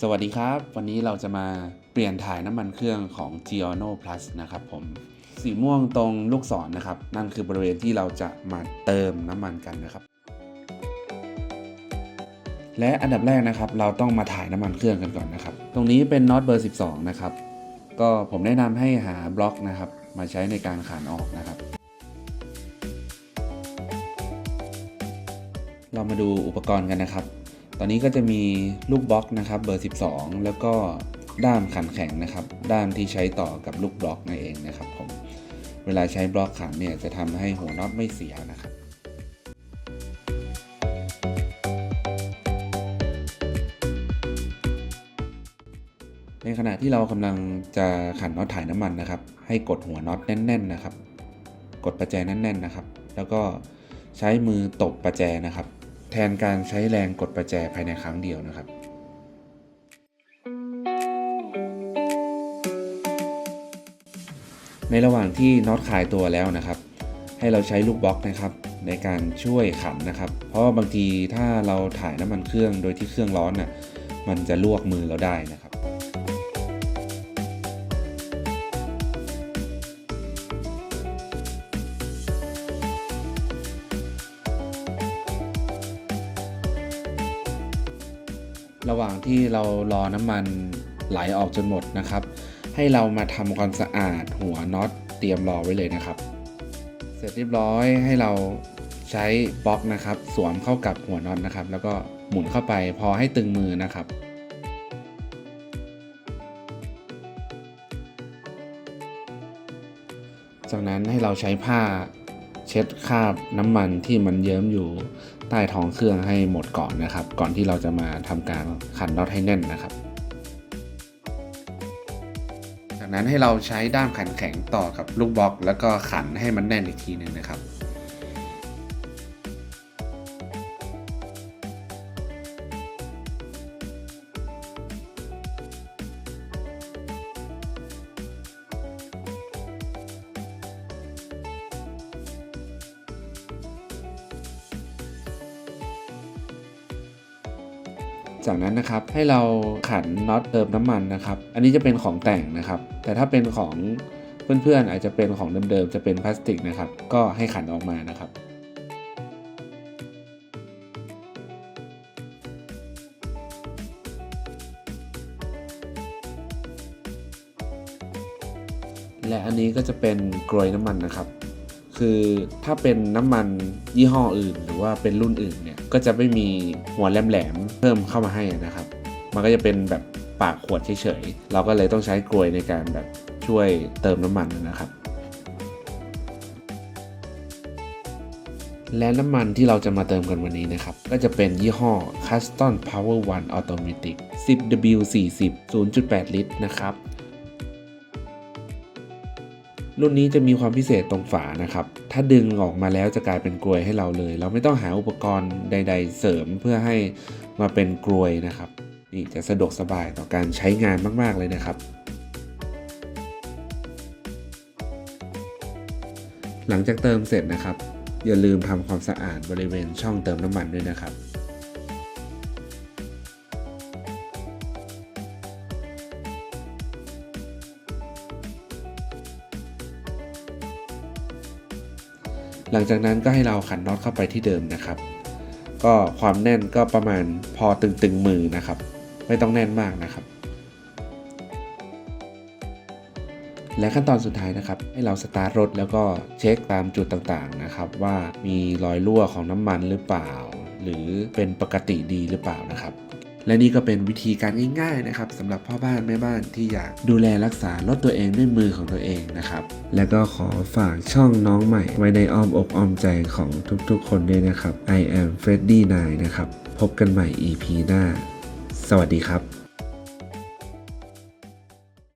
สวัสดีครับ วันนี้เราจะมาเปลี่ยนถ่ายน้ำมันเครื่องของ g i o n o Plus นะครับผม สีม่วงตรงลูกศรนนะครับ นั่นคือบริเวณที่เราจะมาเติมน้ำมันกันนะครับ และอันดับแรกนะครับ เราต้องมาถ่ายน้ำมันเครื่องกันก่อนนะครับ ตรงนี้เป็นน็อตเบอร์ 12 นะครับ ก็ผมแนะนำให้หาบล็อกนะครับ มาใช้ในการขานออกนะครับ เรามาดูอุปกรณ์กันนะครับ ตอนนี้ก็จะมีลูกบล็อกนะครับเบอร์ 12 แล้วก็ด้ามขันแข็งนะครับ ด้ามที่ใช้ต่อกับลูกบล็อกนั่นเองนะครับผมเวลาใช้บล็อกขันเนี่ยจะทำให้หัวน็อตไม่เสียนะครับในขณะที่เรากำลังจะขันน็อตถ่ายน้ำมันนะครับ ให้กดหัวน็อตแน่น ๆนะครับ กดประแจแน่น ๆนะครับ แล้วก็ใช้มือตบประแจนะครับ แทนการใช้แรงกดประแจภายในครั้งเดียวนะครับ ในระหว่างที่น็อตคลายตัวแล้วนะครับ ให้เราใช้ลูกบล็อกนะครับ ในการช่วยขันนะครับ เพราะบางทีถ้าเราถ่ายน้ำมันเครื่องโดยที่เครื่องร้อนน่ะมันจะลวกมือเราได้นะครับ ระหว่างที่เรารอน้ำมันไหลออกจนหมดนะครับ ให้เรามาทำความสะอาดหัวน็อตเตรียมรอไว้เลยนะครับ เสร็จเรียบร้อยให้เราใช้บล็อกนะครับ สวมเข้ากับหัวน็อตนะครับ แล้วก็หมุนเข้าไปพอให้ตึงมือนะครับจากนั้นให้เราใช้ผ้า เช็ดคราบน้ำมันที่มันเยิ้มอยู่ใต้ท้องเครื่องให้หมดก่อนนะครับ ก่อนที่เราจะมาทำการขันน็อตให้แน่นนะครับ จากนั้นให้เราใช้ด้ามขันแข็งต่อกับลูกบล็อก แล้วก็ขันให้มันแน่นอีกทีหนึ่งนะครับ จากนั้นนะครับให้เราขันน็อตเติมน้ำมันนะครับ อันนี้จะเป็นของแต่งนะครับ แต่ถ้าเป็นของเพื่อนๆอาจจะเป็นของเดิมๆจะเป็นพลาสติกนะครับ ก็ให้ขันออกมานะครับและอันนี้ก็จะเป็นกรวยน้ำมันนะครับ คือถ้าเป็นน้ำมันยี่ห้ออื่น หรือว่าเป็นรุ่นอื่นเนี่ยก็จะไม่มีหัวแหลมๆเพิ่มเข้ามาให้นะครับ มันก็จะเป็นแบบปากขวดเฉยๆเราก็เลยต้องใช้กลวยในการแบบช่วยเติมน้ำมันนะครับ และน้ำมันที่เราจะมาเติมกันวันนี้นะครับ ก็จะเป็นยี่ห้อ Custom Power One Automatic 10W40 0.8 ลิตรนะครับ รุ่นนี้จะมีความพิเศษตรงฝานะครับ ถ้าดึงออกมาแล้วจะกลายเป็นกลวยให้เราเลย เราไม่ต้องหาอุปกรณ์ใด ๆ เสริมเพื่อให้มาเป็นกลวยนะครับ นี่จะสะดวกสบายต่อการใช้งานมากๆเลยนะครับ หลังจากเติมเสร็จนะครับ อย่าลืมทำความสะอาดบริเวณช่องเติมน้ำมันด้วยนะครับ หลังจากนั้นก็ให้เราขันน็อตเข้าไปที่เดิมนะครับ ก็ความแน่นก็ประมาณพอตึงๆมือนะครับ ไม่ต้องแน่นมากนะครับ และขั้นตอนสุดท้ายนะครับ ให้เราสตาร์ทรถแล้วก็เช็คตามจุดต่างๆนะครับ ว่ามีรอยรั่วของน้ำมันหรือเปล่า หรือเป็นปกติดีหรือเปล่านะครับ และนี่ก็เป็นวิธีการง่ายๆนะครับสำหรับพ่อบ้านแม่บ้านที่อยากดูแลรักษารถตัวเองด้วยมือของตัวเองนะครับ และก็ขอฝากช่องน้องใหม่ ไว้ในอ้อมอกอ้อมใจของทุกๆคนด้วยนะครับ I am Freddy 9นะครับ พบกันใหม่ EP หน้า สวัสดีครับ